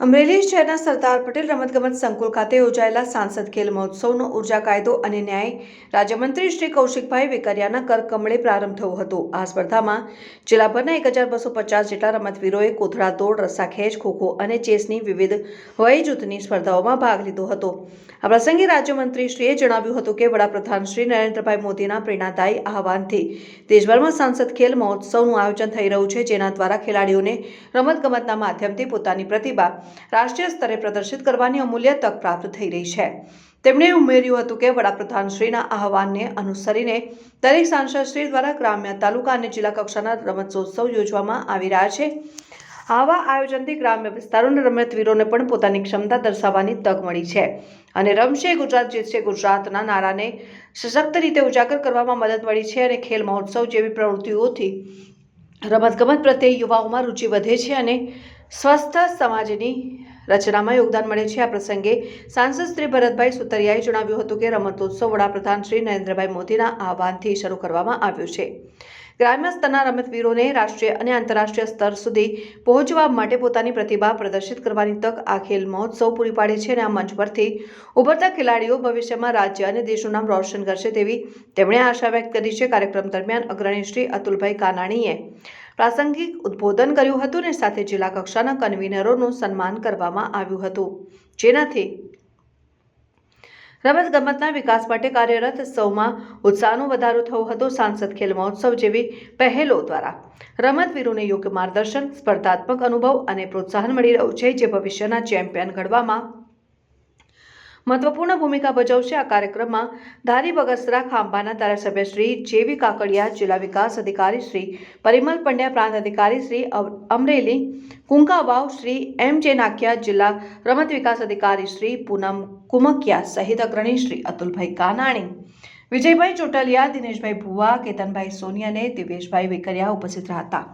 અમરેલી શહેરના સરદાર પટેલ રમતગમત સંકુલ ખાતે યોજાયેલા સાંસદ ખેલ મહોત્સવનો ઊર્જા કાયદો અને ન્યાય રાજ્યમંત્રી શ્રી કૌશિકભાઈ વેકરિયાના કરકમળે પ્રારંભ થયો હતો. આ સ્પર્ધામાં જિલ્લાભરના એક હજાર બસો પચાસ જેટલા રમતવીરોએ કોથળા દોડ રસ્સાખેંચ ખોખો અને ચેસની વિવિધ વય જૂથની સ્પર્ધાઓમાં ભાગ લીધો હતો. આ પ્રસંગે રાજ્યમંત્રીશ્રીએ જણાવ્યું હતું કે વડાપ્રધાન શ્રી નરેન્દ્રભાઈ મોદીના પ્રેરણાદાયી આહવાનથી દેશભરમાં સાંસદ ખેલ મહોત્સવનું આયોજન થઈ રહ્યું છે, જેના દ્વારા ખેલાડીઓને રમતગમતના માધ્યમથી પોતાની પ્રતિભા રાષ્ટ્રીય સ્તરે પ્રદર્શિત કરવાની અમૂલ્ય તક પ્રાપ્ત થઈ રહી છે. તેમણે ઉમેર્યું હતું કે વડાપ્રધાનશ્રીના આહવાનને અનુસરીને દરેક સાંસદશ્રી દ્વારા ગ્રામ્ય તાલુકા અને જિલ્લા કક્ષાના રમતોત્સવ યોજવામાં આવી રહ્યા છે. આવા આયોજનથી ગ્રામ્ય વિસ્તારોના રમતવીરોને પણ પોતાની ક્ષમતા દર્શાવવાની તક મળી છે અને રમશે ગુજરાત, જીતશે ગુજરાતના નારાને સશક્ત રીતે ઉજાગર કરવામાં મદદ મળી છે અને ખેલ મહોત્સવ જેવી પ્રવૃત્તિઓથી રમતગમત પ્રત્યે યુવાઓમાં રુચિ વધે છે અને સ્વસ્થ સમાજની રચનામાં યોગદાન મળે છે. આ પ્રસંગે સાંસદ શ્રી ભરતભાઈ સુતરિયાએ જણાવ્યું હતું કે રમતોત્સવ વડાપ્રધાન શ્રી નરેન્દ્રભાઈ મોદીના આહવાનથી શરૂ કરવામાં આવ્યું છે. ગ્રામ્ય સ્તરના રમતવીરોને રાષ્ટ્રીય અને આંતરરાષ્ટ્રીય સ્તર સુધી પહોંચવા માટે પોતાની પ્રતિભા પ્રદર્શિત કરવાની તક આ ખેલ મહોત્સવ પૂરી પાડે છે અને આ મંચ પરથી ઉભરતા ખેલાડીઓ ભવિષ્યમાં રાજ્ય અને દેશનું નામ રોશન કરશે તેવી તેમણે આશા વ્યક્ત કરી છે. કાર્યક્રમ દરમિયાન અગ્રણી શ્રી અતુલભાઈ કાનાણીએ પ્રાસંગિક ઉદ્બોધન કર્યું હતું અને સાથે જિલ્લા કક્ષાના કન્વીનરોનું સન્માન કરવામાં આવ્યું હતું. જેનાથી રમતગમતના વિકાસ માટે કાર્યરત સૌમાં ઉત્સાહનો વધારો થયો હતો. સાંસદ ખેલ મહોત્સવ જેવી પહેલો દ્વારા રમતવીરોને યોગ્ય માર્ગદર્શન, સ્પર્ધાત્મક અનુભવ અને પ્રોત્સાહન મળી રહ્યું છે, જે ભવિષ્યના ચેમ્પિયન ઘડવામાં મહત્વપૂર્ણ ભૂમિકા ભજવશે આ કાર્યક્રમમાં ધારી બગસરા ખાંભાના ધારાસભ્ય શ્રી જેવી કાકડિયા, જિલ્લા વિકાસ અધિકારી શ્રી પરિમલ પંડ્યા, પ્રાંત અધિકારી શ્રી અમરેલી કુંકાવાવ શ્રી એમ જે નાખ્યા જિલ્લા રમત વિકાસ અધિકારી શ્રી પૂનમ કુમકિયા સહિત અગ્રણી શ્રી અતુલભાઈ કાનાણી, વિજયભાઈ ચોટલિયા, દિનેશભાઈ ભુવા, કેતનભાઈ સોનિયાને દિવેશભાઈ વેકરિયા ઉપસ્થિત રહ્યા હતા.